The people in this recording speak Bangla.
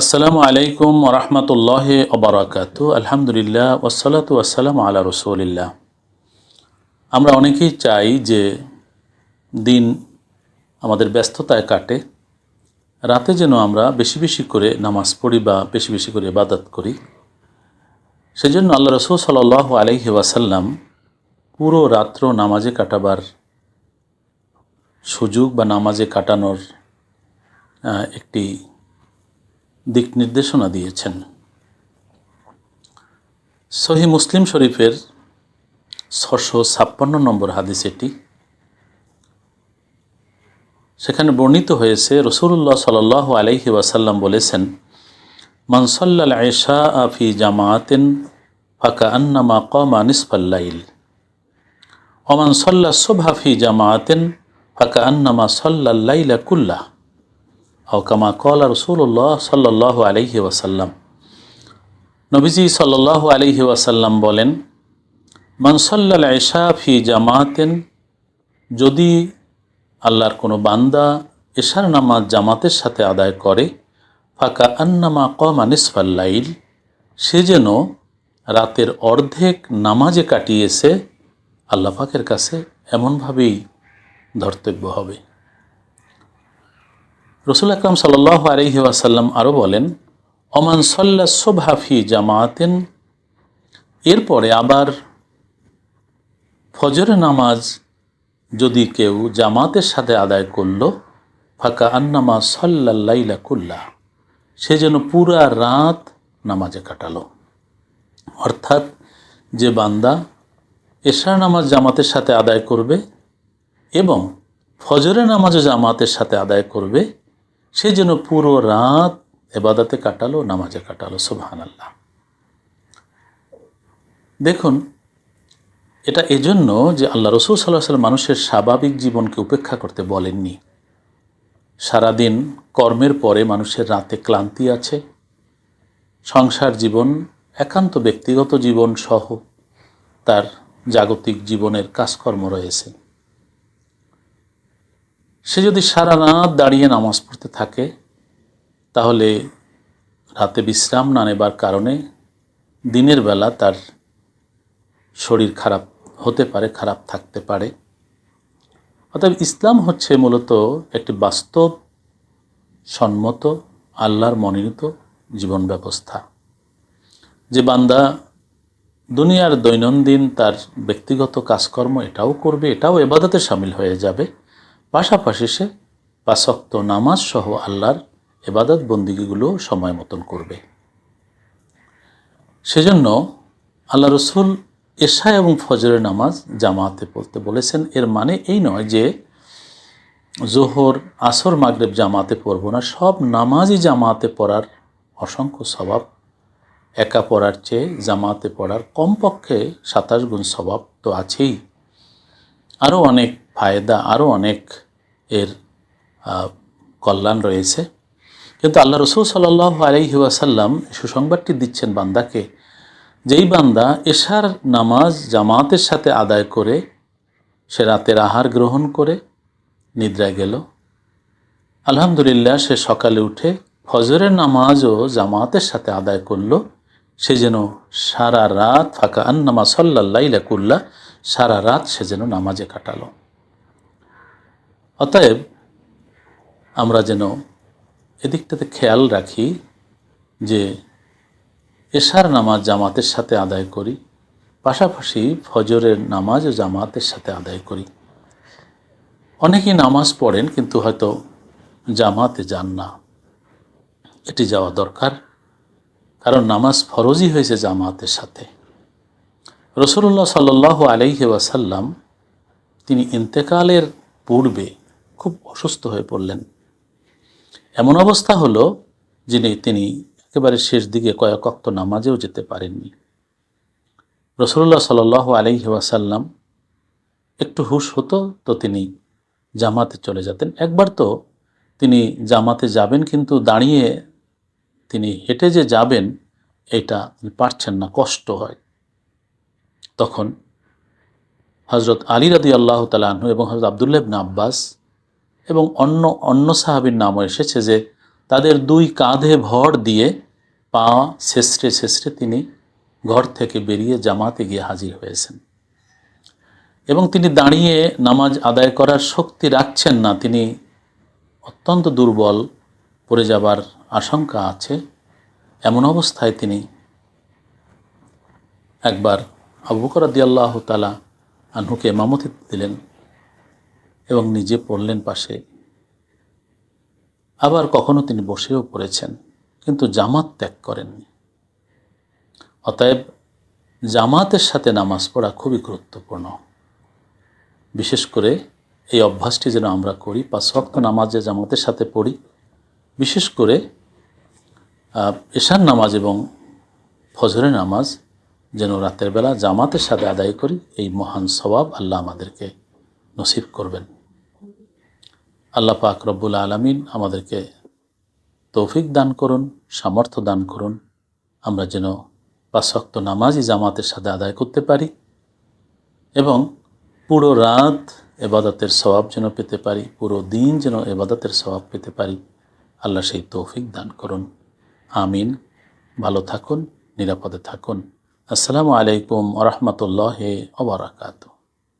আসসালামু আলাইকুম ওরহমতুল্লাহ ওবরাকাত আলহামদুলিল্লাহ ওসালাত আসসালাম আলা রসুলিল্লাহ। আমরা অনেকেই চাই যে দিন আমাদের ব্যস্ততায় কাটে, রাতে যেন আমরা বেশি বেশি করে নামাজ পড়ি বা বেশি বেশি করে ইবাদত করি। সেজন্য আল্লাহ রসুল সাল আলহি ওয়াসাল্লাম পুরো রাত্র নামাজে কাটাবার সুযোগ বা নামাজে কাটানোর একটি দিক নির্দেশনা দিয়েছেন। সহি মুসলিম শরীফের ছশো ছাপ্পান্ন নম্বর হাদিস এটি। সেখানে বর্ণিত হয়েছে রসুল্লাহ সাল আলাইহি ওয়াসাল্লাম বলেছেন মানসল্লাল আয়সা আফি জামাতেন ফাকা আন্নামা কমা নিসফাল্লাইল ওমান সল্লা সুবহাফি জামাতেন ফাকা আন্নামা সল্লাল্লাইলা কুল্লাহ। ও কামা কলা রসুল্লাহ সাল্লাহ আলহি ওয়াসাল্লাম। নবীজি সাল্লাহ আলহি ওয়াসাল্লাম বলেন মানসল্লাল এশা ফি জামাতেন যদি আল্লাহর কোনো বান্দা এশার নামাজ জামাতের সাথে আদায় করে ফাঁকা আন্নামা কমা নিসফাল্লাইল সে যেন রাতের অর্ধেক নামাজে কাটিয়েছে, আল্লাহ পাকের কাছে এমনভাবেই ধর্তব্য হবে। রসুল আকরাম সাল্লাহ আলহি ওয়াসাল্লাম আরও বলেন অমান সল্লা সোভাফি জামাতেন এরপরে আবার ফজরের নামাজ যদি কেউ জামাতের সাথে আদায় করল, ফাঁকা আন্নামা সল্লাল্লাইলা কুল্লা, সে যেন পুরা রাত নামাজে কাটালো। অর্থাৎ যে বান্দা এশার নামাজ জামাতের সাথে আদায় করবে এবং ফজরের নামাজও জামাতের সাথে আদায় করবে সে যেন পুরো রাত এবাদাতে কাটালো, নামাজে কাটালো সুবহান আল্লাহ দেখুন, এটা এজন্য যে আল্লাহ রসুল সাল্লাহ সাল্লাম মানুষের স্বাভাবিক জীবনকে উপেক্ষা করতে বলেননি। সারাদিন কর্মের পরে মানুষের রাতে ক্লান্তি আছে, সংসার জীবন, একান্ত ব্যক্তিগত জীবন সহ তার জাগতিক জীবনের কাজকর্ম রয়েছে। সে যদি সারা রাত দাঁড়িয়ে নামাজ পড়তে থাকে, তাহলে রাতে বিশ্রাম না নেবার কারণে দিনের বেলা তার শরীর খারাপ হতে পারে, খারাপ থাকতে পারে। অতএব ইসলাম হচ্ছে মূলত একটি বাস্তব সম্মত আল্লাহর মনোনীত জীবন ব্যবস্থা। যে বান্দা দুনিয়ার দৈনন্দিন তার ব্যক্তিগত কাজকর্ম এটাও করবে, এটাও এবাদতে সামিল হয়ে যাবে। পাশাপাশি সে পাশক্ত নামাজ সহ আল্লাহর এবাদত বন্দিগিগুলো সময় মতন করবে। সেজন্য আল্লাহ রসুল এশা এবং ফজরের নামাজ জামাতে পড়তে বলেছেন। এর মানে এই নয় যে জোহর, আসর, মাগরেব জামাতে পড়ব না। সব নামাজই জামাতে পড়ার অসংখ্য স্বভাব। একা পড়ার চেয়ে জামাতে পড়ার কমপক্ষে সাতাশ গুণ স্বভাব তো আছেই। আরও অনেক ফায়দা, আরও অনেক এর কল্যাণ রয়েছে। কিন্তু আল্লাহ রসুল সাল্লাহ আলহি ওয়াসাল্লাম সুসংবাদটি দিচ্ছেন বান্দাকে, যেই বান্দা এশার নামাজ জামাতের সাথে আদায় করে, সে রাতের আহার গ্রহণ করে, নিদ্রায় গেল। আলহামদুলিল্লাহ, সে সকালে উঠে ফজরের নামাজও জামাতের সাথে আদায় করল। সে যেন সারা রাত ফাঁকা আন্নামা সাল্লাহ কুল্লা সারা রাত সে যেন নামাজে কাটালো। অতএব আমরা যেন এদিকটাতে খেয়াল রাখি যে এশার নামাজ জামাতের সাথে আদায় করি, পাশাপাশি ফজরের নামাজও জামাতের সাথে আদায় করি। অনেকেই নামাজ পড়েন কিন্তু হয়তো জামাতে যান না। এটি যাওয়া দরকার, কারণ নামাজ ফরজই হয়েছে জামাতের সাথে। রসুল্লাহ সাল্লাহ আলাইহি ওয়াসাল্লাম তিনি ইন্তেকালের পূর্বে খুব অসুস্থ হয়ে পড়লেন। এমন অবস্থা হলো যিনি, তিনি একেবারে শেষ দিকে কয়েক অক্ত নামাজেও যেতে পারেননি। রসুল্লাহ সাল আলহি ওয়াসাল্লাম একটু হুশ হতো তো তিনি জামাতে চলে যেতেন। একবার তো তিনি জামাতে যাবেন কিন্তু দাঁড়িয়ে তিনি হেঁটে যে যাবেন, এটা পারছেন না, কষ্ট হয়। তখন হজরত আলী রাদি আল্লাহ তালাহু এবং হজরত আবদুল্লাহ আব্বাস এবং অন্য অন্য সাহাবির নামও এসেছে যে তাদের দুই কাঁধে ভর দিয়ে পা শেষড়ে শেষড়ে তিনি ঘর থেকে বেরিয়ে জামাতে গিয়ে হাজির হয়েছেন। এবং তিনি দাঁড়িয়ে নামাজ আদায় করার শক্তি রাখছেন না, তিনি অত্যন্ত দুর্বল, পড়ে যাবার আশঙ্কা আছে। এমন অবস্থায় তিনি একবার আবু বকর আল্লাহ তালা আনহুকে মামতি দিলেন। এবং নিজে পড়লেন পাশে। আবার কখনো তিনি বসেও পড়েছেন, কিন্তু জামাত ত্যাগ করেননি। অতএব জামাতের সাথে নামাজ পড়া খুবই গুরুত্বপূর্ণ। বিশেষ করে এই অভ্যাসটি যেন আমরা করি, পাঁচ ওয়াক্ত নামাজে জামাতের সাথে পড়ি। বিশেষ করে এশার নামাজ এবং ফজরের নামাজ যেন রাতের বেলা জামাতের সাথে আদায় করি, এই মহান সওয়াব আল্লাহ আমাদেরকে নসিব করবেন। আল্লাহ পাক রব্বুল আলমিন আমাদেরকে তৌফিক দান করুন, সামর্থ্য দান করুন। আমরা যেন পাঁচক্ত নামাজই জামাতের সাথে আদায় করতে পারি এবং পুরো রাত এবাদতের স্বভাব যেন পেতে পারি, পুরো দিন যেন এবাদতের স্বভাব পেতে পারি। আল্লাহ সেই তৌফিক দান করুন। আমিন। ভালো থাকুন, নিরাপদে থাকুন। আসসালামু আলাইকুম রহমতুল্লাহ ওবরাকাতু